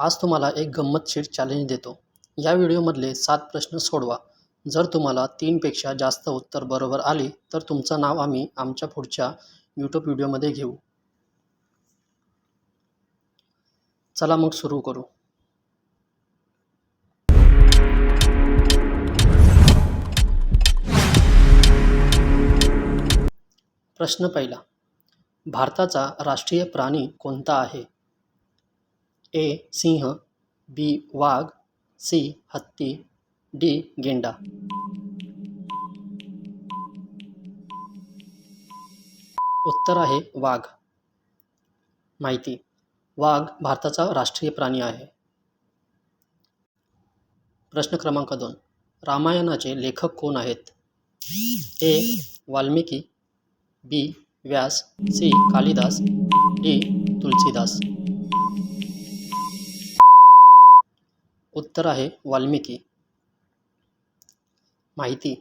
आज तुम्हाला एक गंमतशीर चॅलेंज देतो. या व्हिडिओमधले सात प्रश्न सोडवा. जर तुम्हाला तीनपेक्षा जास्त उत्तर बरोबर आली तर तुमचं नाव आम्ही आमच्या पुढच्या यूट्यूब व्हिडिओमध्ये घेऊ. चला मग सुरू करू. प्रश्न पहिला. भारताचा राष्ट्रीय प्राणी कोणता आहे? ए सिंह बी वाघ सी हत्ती डी गेंडा. उत्तर आहे वाघ. माहिती. वाघ भारताचा राष्ट्रीय प्राणी आहे. प्रश्न क्रमांक दोन. रामायणाचे लेखक कोण आहेत? A Valmiki B Vyas C Kalidas D Tulsidas. उत्तर आहे वाल्मिकी. माहिती.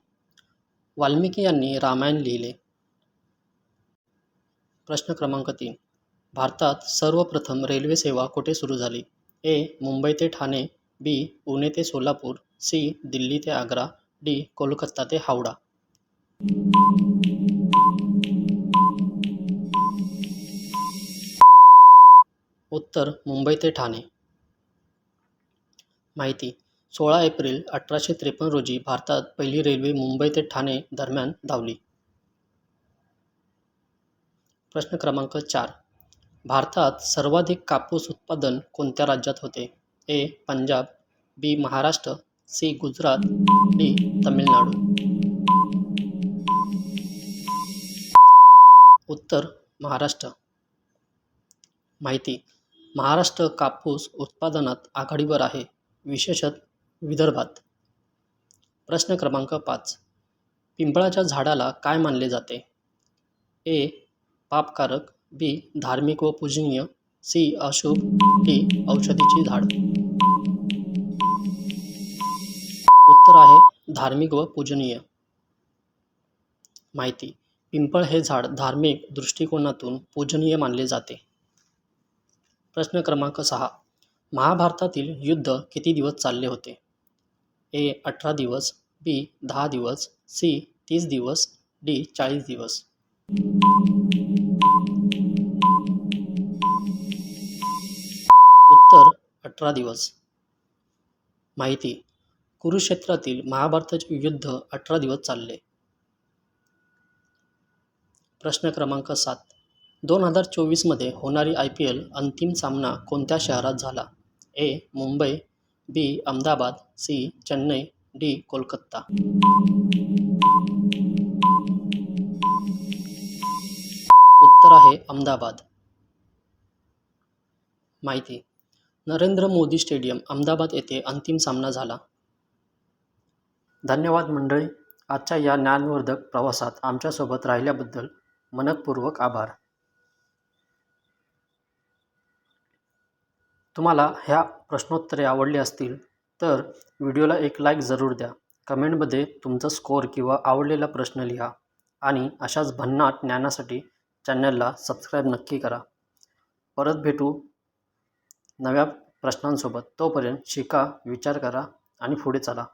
वाल्मिकी यांनी रामायण लिहिले. प्रश्न क्रमांक तीन. भारतात सर्वप्रथम रेल्वे सेवा कुठे सुरू झाली? ए. मुंबई ते ठाणे बी. पुणे ते सोलापूर सी. दिल्ली ते आग्रा डी. कोलकाता ते हावडा. उत्तर मुंबई ते ठाणे. माहिती. सोळा एप्रिल अठराशे त्रेपन्न रोजी भारतात पहिली रेल्वे मुंबई ते ठाणे दरम्यान धावली. प्रश्न क्रमांक चार. भारतात सर्वाधिक कापूस उत्पादन कोणत्या राज्यात होते? A. Punjab B. Maharashtra C. Gujarat D. Tamilnadu. उत्तर महाराष्ट्र. माहिती. महाराष्ट्र कापूस उत्पादनात आघाडीवर आहे. विशेषत विदर्भात. प्रश्न क्रमांक पाच. पिंपळाच्या झाडाला काय मानले जाते? ए. पापकारक. बी. धार्मिक व पूजनीय. सी. अशुभ. डी. औषधीची झाड. उत्तर आहे धार्मिक व पूजनीय. माहिती. पिंपळ हे झाड धार्मिक दृष्टिकोनातून पूजनीय मानले जाते. प्रश्न क्रमांक सहा. महाभारतातील युद्ध किती दिवस चालले होते? ए अठरा दिवस बी दहा दिवस सी तीस दिवस डी चाळीस दिवस. उत्तर अठरा दिवस. माहिती. कुरुक्षेत्रातील महाभारताचे युद्ध अठरा दिवस चालले. प्रश्न क्रमांक सात. दोन हजार चोवीसमध्ये होणारी आय पी एल अंतिम सामना कोणत्या शहरात झाला? A Mumbai B Ahmedabad C Chennai D Kolkata. उत्तर आहे अहमदाबाद. माहिती. नरेंद्र मोदी स्टेडियम अहमदाबाद येथे अंतिम सामना झाला. धन्यवाद मंडळी. आजच्या या ज्ञानवर्धक प्रवासात आमच्यासोबत राहिल्याबद्दल मनपूर्वक आभार. तुम्हाला ह्या प्रश्नोत्तरे आवडली असतील तर व्हिडिओला एक लाईक जरूर द्या. कमेंटमध्ये तुमचा स्कोअर किंवा आवडलेला प्रश्न लिहा आणि अशाच भन्नाट ज्ञानासाठी चॅनलला सबस्क्राईब नक्की करा. परत भेटू नव्या प्रश्नांसोबत. तोपर्यंत शिका विचार करा आणि पुढे चला.